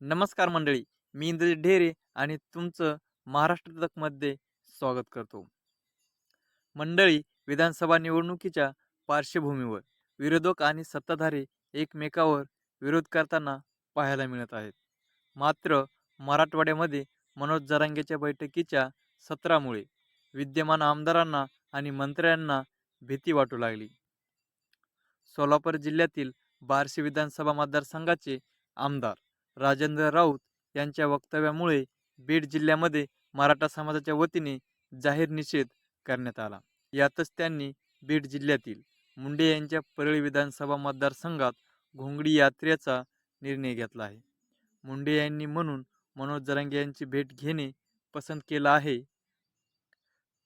नमस्कार मंडळी मी इंद्रजित ढेरे आणि तुमचं महाराष्ट्र तकमध्ये स्वागत करतो. मंडळी विधानसभा निवडणुकीच्या पार्श्वभूमीवर विरोधक आणि सत्ताधारी एकमेकावर विरोध करताना पाहायला मिळत आहेत. मात्र मराठवाड्यामध्ये मनोज जरांगेच्या बैठकीच्या सत्रामुळे विद्यमान आमदारांना आणि मंत्र्यांना भीती वाटू लागली. सोलापूर जिल्ह्यातील बार्शी विधानसभा मतदारसंघाचे आमदार राजेंद्र राऊत यांच्या वक्तव्यामुळे बीड जिल्ह्यामध्ये मराठा समाजाच्या वतीने जाहीर निषेध करण्यात आला. यातच त्यांनी बीड जिल्ह्यातील मुंडे यांच्या परळी विधानसभा मतदारसंघात घोंगडी यात्रेचा निर्णय घेतला आहे. मुंडे यांनी म्हणून मनोज जरांगे यांची भेट घेणे पसंत केलं आहे.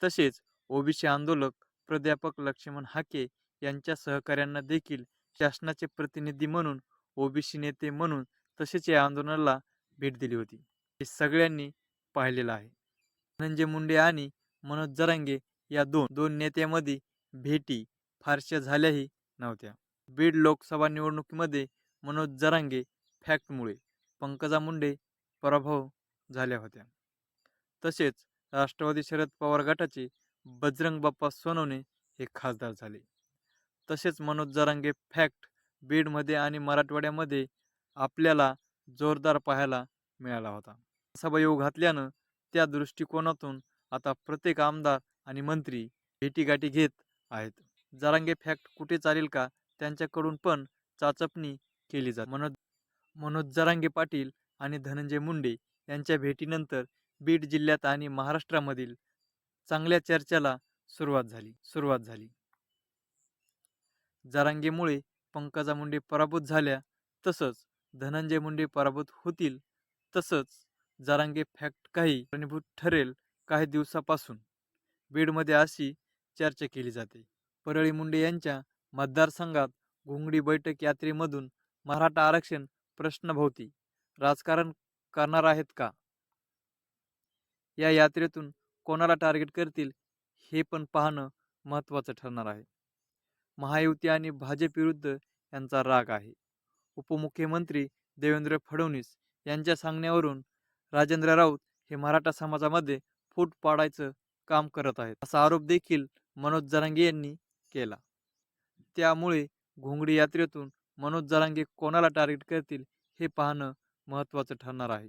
तसेच ओबीसी आंदोलक प्राध्यापक लक्ष्मण हाके यांच्या सहकाऱ्यांना देखील शासनाचे प्रतिनिधी म्हणून ओबीसी नेते म्हणून तसेच या आंदोलनाला भेट दिली होती. हे सगळ्यांनी पाहिलेलं आहे. धनंजय मुंडे आणि मनोज जरांगे या दोन दोन नेत्यामध्ये भेटी फारशा झाल्याही नव्हत्या. बीड लोकसभा निवडणुकीमध्ये मनोज जरांगे फॅक्टमुळे पंकजा मुंडे पराभव झाल्या होत्या. तसेच राष्ट्रवादी शरद पवार गटाचे बजरंग बाप्पा सोनवणे हे खासदार झाले. तसेच मनोज जरांगे फॅक्ट बीडमध्ये आणि मराठवाड्यामध्ये आपल्याला जोरदार पाहायला मिळाला होता. सभायोग घातल्यानं त्या दृष्टिकोनातून आता प्रत्येक आमदार आणि मंत्री भेटीगाठी घेत आहेत. जरांगे फॅक्ट कुठे चालेल का? त्यांच्याकडून पण चाचपणी केली जाते. मनोज मनोज जरांगे पाटील आणि धनंजय मुंडे यांच्या भेटीनंतर बीड जिल्ह्यात आणि महाराष्ट्रामधील चांगल्या चर्चेला सुरुवात झाली. सुरुवात झाली. जरांगेमुळे पंकजा मुंडे पराभूत झाल्या तसंच धनंजय मुंडे पराभूत होतील तसंच जरांगे फॅक्ट काही कारणीभूत ठरेल काही दिवसापासून. बीडमध्ये अशी चर्चा केली जाते. परळी मुंडे यांच्या मतदारसंघात घोंगडी बैठक यात्रेमधून मराठा आरक्षण प्रश्नभोवती राजकारण करणार आहेत का? या यात्रेतून कोणाला टार्गेट करतील हे पण पाहणं महत्त्वाचं ठरणार आहे. महायुती आणि भाजप विरुद्ध यांचा राग आहे. उपमुख्यमंत्री देवेंद्र फडणवीस यांच्या सांगण्यावरून राजेंद्र राऊत हे मराठा समाजामध्ये फूट पाडायचं काम करत आहेत. असा आरोप देखील मनोज जरांगे यांनी केला. त्यामुळे घोंगडी यात्रेतून मनोज जरांगे कोणाला टार्गेट करतील हे पाहणं महत्त्वाचं ठरणार आहे.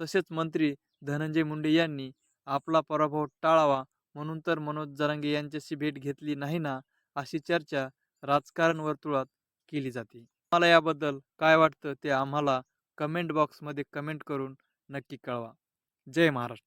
तसेच मंत्री धनंजय मुंडे यांनी आपला पराभव टाळावा म्हणून तर मनोज जरांगे यांच्याशी भेट घेतली नाही ना अशी चर्चा राजकारण वर्तुळात केली जाते. तुम्हाला याबद्दल काय वाटतं ते आम्हाला कमेंट बॉक्समध्ये कमेंट करून नक्की कळवा. जय महाराष्ट्र.